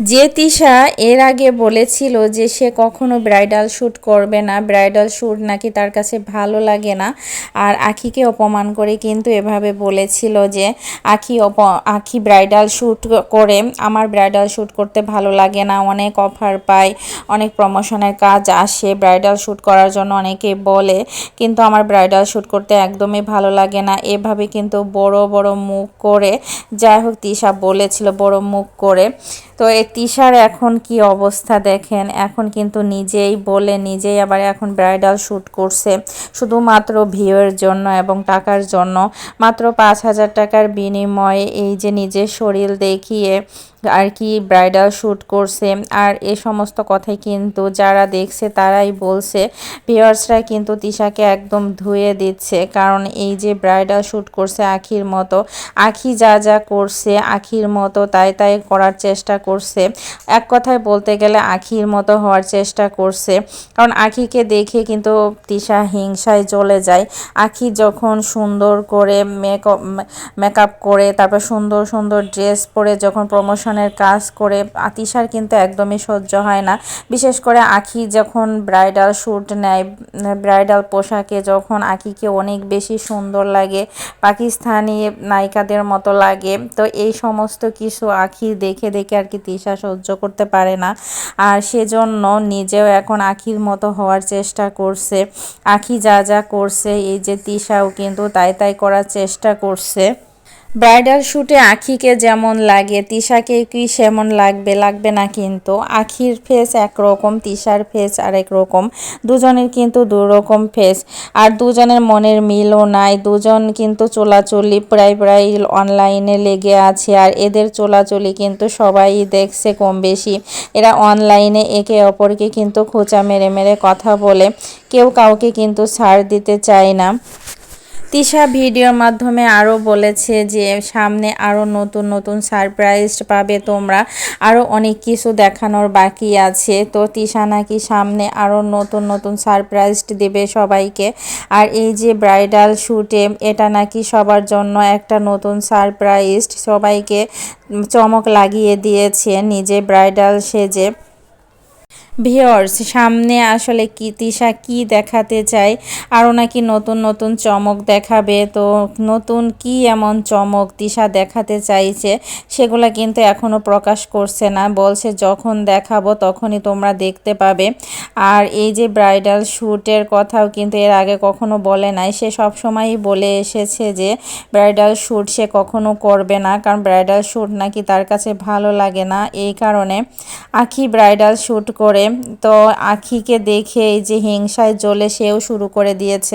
যে তিশা এর আগে বলেছিল যে সে কখনো ব্রাইডাল শ্যুট করবে না, ব্রাইডাল শ্যুট নাকি তার কাছে ভালো লাগে না। আর আখিকে অপমান করে কিন্তু এভাবে বলেছিল যে, আখি অপ, আখি ব্রাইডাল শ্যুট করে, আমার ব্রাইডাল শ্যুট করতে ভালো লাগে না, অনেক অফার পায়, অনেক প্রমোশনের কাজ আসে, ব্রাইডাল শ্যুট করার জন্য অনেকে বলে, কিন্তু আমার ব্রাইডাল শ্যুট করতে একদমই ভালো লাগে না। এভাবে কিন্তু বড় বড় মুখ করে, যাই হোক তিশা বলেছিল বড় মুখ করে। তো এই তিশার এখন কি অবস্থা দেখেন? এখন কিন্তু নিজেই বলে নিজেই আবার এখন ব্রাইডাল শ্যুট করছে। শুধুমাত্র ভিউয়ের জন্য এবং টাকার জন্য। মাত্র পাঁচ হাজার টাকার বিনিময়ে এই যে নিজের শরীর দেখিয়ে আর কি ব্রাইডাল শ্যুট করছে। আর এ সমস্ত কথাই কিন্তু যারা দেখছে তারাই বলছে। ভিউয়ার্সরা কিন্তু তিশাকে একদম ধুয়ে দিচ্ছে। কারণ এই যে ব্রাইডাল শ্যুট করছে আখির মতো, আখি যা যা করছে আখির মতো তাই তাই করার চেষ্টা করছে। এক কথায় বলতে গেলে আখির মতো হওয়ার চেষ্টা করছে। কারণ আখিকে দেখে কিন্তু তিশা হিংসায় চলে যায়। আখি যখন সুন্দর করে মেকআপ মেকআপ করে, তারপর সুন্দর সুন্দর ড্রেস পরে যখন প্রমোশনের কাজ করে তিশার কিন্তু একদমই সহ্য হয় না। বিশেষ করে আখি যখন ব্রাইডাল শ্যুট নেয়, ব্রাইডাল পোশাকে যখন আখিকে অনেক বেশি সুন্দর লাগে, পাকিস্তানি নায়িকাদের মতো লাগে, তো এই সমস্ত কিছু আখি দেখে দেখে আর কি তিশা সহ্য করতে পারে না। আর সেজন্য নিজেও এখন আখির মতো হওয়ার চেষ্টা করছে। আখি যা যা করছে, এই যে তিশাও কিন্তু তাই তাই করার চেষ্টা করছে। ব্রাইডাল শ্যুটে আখিকে যেমন লাগে, তিশাকে কি সেমন লাগবে লাগবে না কিন্তু। আখির ফেস একরকম, তিশার ফেস আরেক রকম। দুজনের কিন্তু দুরকম ফেস আর দুজনের মনের মিলও নাই। দুজন কিন্তু চলাচলি প্রায় প্রায় অনলাইনে লেগে আছে। আর এদের চলাচলি কিন্তু সবাই দেখছে কম বেশি। এরা অনলাইনে একে অপরকে কিন্তু খোঁচা মেরে মেরে কথা বলে। কেউ কাউকে কিন্তু ছাড় দিতে চায় না। তিশা ভিডিওর মাধ্যমে আরও বলেছে যে, সামনে আরও নতুন নতুন সারপ্রাইজ পাবে তোমরা। আরও অনেক কিছু দেখানোর বাকি আছে। তো তিশা নাকি সামনে আরও নতুন নতুন সারপ্রাইজ দেবে সবাইকে। আর এই যে ব্রাইডাল শ্যুটে এটা নাকি সবার জন্য একটা নতুন সারপ্রাইজ সবাইকে চমক লাগিয়ে দিয়েছে নিজে ব্রাইডাল সেজে। ভিওর্স সামনে আসলে কি তিশা কি দেখাতে চায়? আরও নাকি নতুন নতুন চমক দেখাবে? তো নতুন কি এমন চমক তিশা দেখাতে চাইছে সেগুলো কিন্তু এখনও প্রকাশ করছে না। বলছে, যখন দেখাবো তখনই তোমরা দেখতে পাবে। আর এই যে ব্রাইডাল শ্যুটের কথাও কিন্তু এর আগে কখনো বলে নাই। সে সব সময়ই বলে এসেছে যে, ব্রাইডাল শ্যুট সে কখনো করবে না। কারণ ব্রাইডাল শ্যুট নাকি তার কাছে ভালো লাগে না। এই কারণে আখি ব্রাইডাল শ্যুট করে। তো আখিকে দেখে এই যে হিংসায় জ্বলে সেও শুরু করে দিয়েছে।